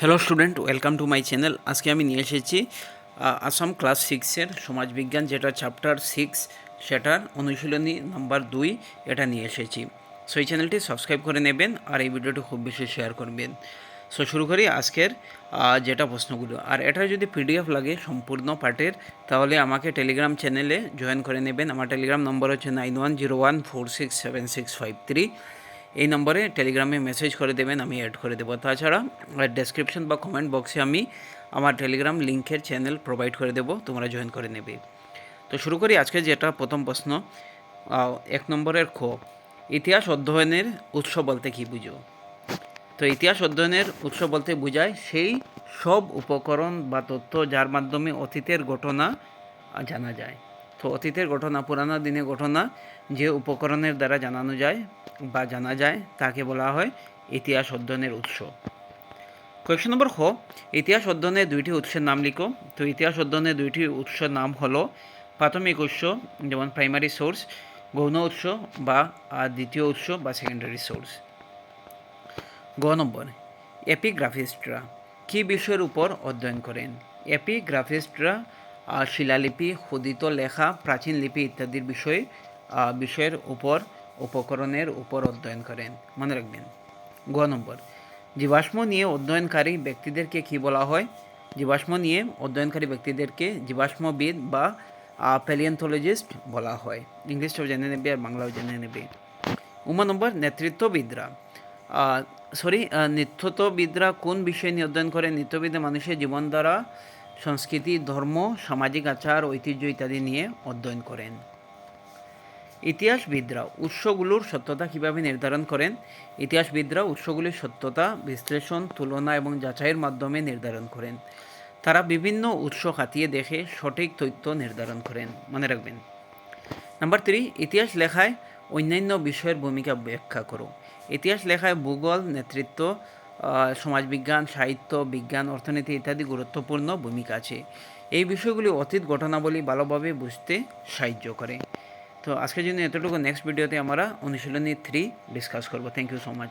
Hello student welcome to my channel আজকে আমি নিয়ে এসেছি আসাম ক্লাস সিক্সের সমাজবিজ্ঞান যেটা চ্যাপ্টার সিক্স সেটার অনুশীলনী নাম্বার দুই, এটা নিয়ে এসেছি। সো এই চ্যানেলটি সাবস্ক্রাইব করে নেবেন আর এই ভিডিওটি খুব বেশি শেয়ার করবেন। সো শুরু করি আজকের যেটা প্রশ্নগুলো। আর এটা যদি পিডিএফ লাগে সম্পূর্ণ পার্টের তাহলে আমাকে টেলিগ্রাম চ্যানেলে জয়েন করে নেবেন। আমার টেলিগ্রাম নম্বর হচ্ছে nine one zero one four six seven six five three এই নম্বরে টেলিগ্রামে মেসেজ করে দেবেন, আমি অ্যাড করে দেবো। তাছাড়া ডেসক্রিপশন বা কমেন্ট বক্সে আমি আমার টেলিগ্রাম লিঙ্কের চ্যানেল প্রোভাইড করে দেবো, তোমরা জয়েন করে নেবে। তো শুরু করি আজকে যেটা প্রথম প্রশ্ন এক নম্বরের খ, ইতিহাস অধ্যয়নের উৎস বলতে কী বুঝো? তো ইতিহাস অধ্যয়নের উৎস বলতে বোঝায় সেই সব উপকরণ বা তথ্য যার মাধ্যমে অতীতের ঘটনা জানা যায়। তো অতীতের ঘটনা, পুরানো দিনের ঘটনা যে উপকরণের দ্বারা জানানো যায় বা জানা যায়, তাকে বলা হয় ইতিহাস অধ্যয়নের উৎস। কোয়েশ্চন নম্বর খ ইতিহাস অধ্যয়নের দুইটি উৎসের নাম লিখো। তো ইতিহাস অধ্যয়নের দুইটি উৎসের নাম হলো প্রাথমিক উৎস, যেমন প্রাইমারি সোর্স গৌণ উৎস বা দ্বিতীয় উৎস বা সেকেন্ডারি সোর্স গ নম্বর এপিগ্রাফিস্টরা কী বিষয়ের উপর অধ্যয়ন করেন? এপিগ্রাফিস্টরা শিলালিপি, খোদিত লেখা, প্রাচীন লিপি ইত্যাদির বিষয়ে বিষয়ের উপর, উপকরণের উপর অধ্যয়ন করেন। মনে রাখবেন, গ নম্বর। জীবাশ্ম নিয়ে অধ্যয়নকারী ব্যক্তিদেরকে কি বলা হয়? জীবাশ্ম নিয়ে অধ্যয়নকারী ব্যক্তিদেরকে জীবাশ্মবিদ বা প্যালিয়েন্থোলজিস্ট বলা হয়। ইংলিশটাও জেনে নেবে আর বাংলাও জেনে নেবে। উমা নম্বর, নেতৃত্ববিদরা। সরি নৃত্যবিদরা কোন বিষয় নিয়ে অধ্যয়ন করে? নৃত্যবিদরা মানুষের জীবন দ্বারা সংস্কৃতি, ধর্ম, সামাজিক আচার, ঐতিহ্য ইত্যাদি নিয়ে অধ্যয়ন করেন। ইতিহাসবিদরা উৎসগুলোর সত্যতা কীভাবে নির্ধারণ করেন? ইতিহাসবিদরা উৎসগুলির সত্যতা, বিশ্লেষণ, তুলনা এবং যাচাইয়ের মাধ্যমে নির্ধারণ করেন। তারা বিভিন্ন উৎস খাতিয়ে দেখে সঠিক তথ্য নির্ধারণ করেন। মনে রাখবেন। নাম্বার থ্রি, ইতিহাস লেখায় অন্যান্য বিষয়ের ভূমিকা ব্যাখ্যা করো। ইতিহাস লেখায় ভূগোল, নেতৃত্ব সমাজবিজ্ঞান, সাহিত্য, বিজ্ঞান, অর্থনীতি ইত্যাদি গুরুত্বপূর্ণ ভূমিকা আছে। এই বিষয়গুলি অতীত ঘটনাবলী ভালোভাবে বুঝতে সাহায্য করে। তো আজকের জন্য এতটুকু। নেক্সট ভিডিওতে আমরা অনুশীলনী থ্রি ডিসকাস করব। Thank you so much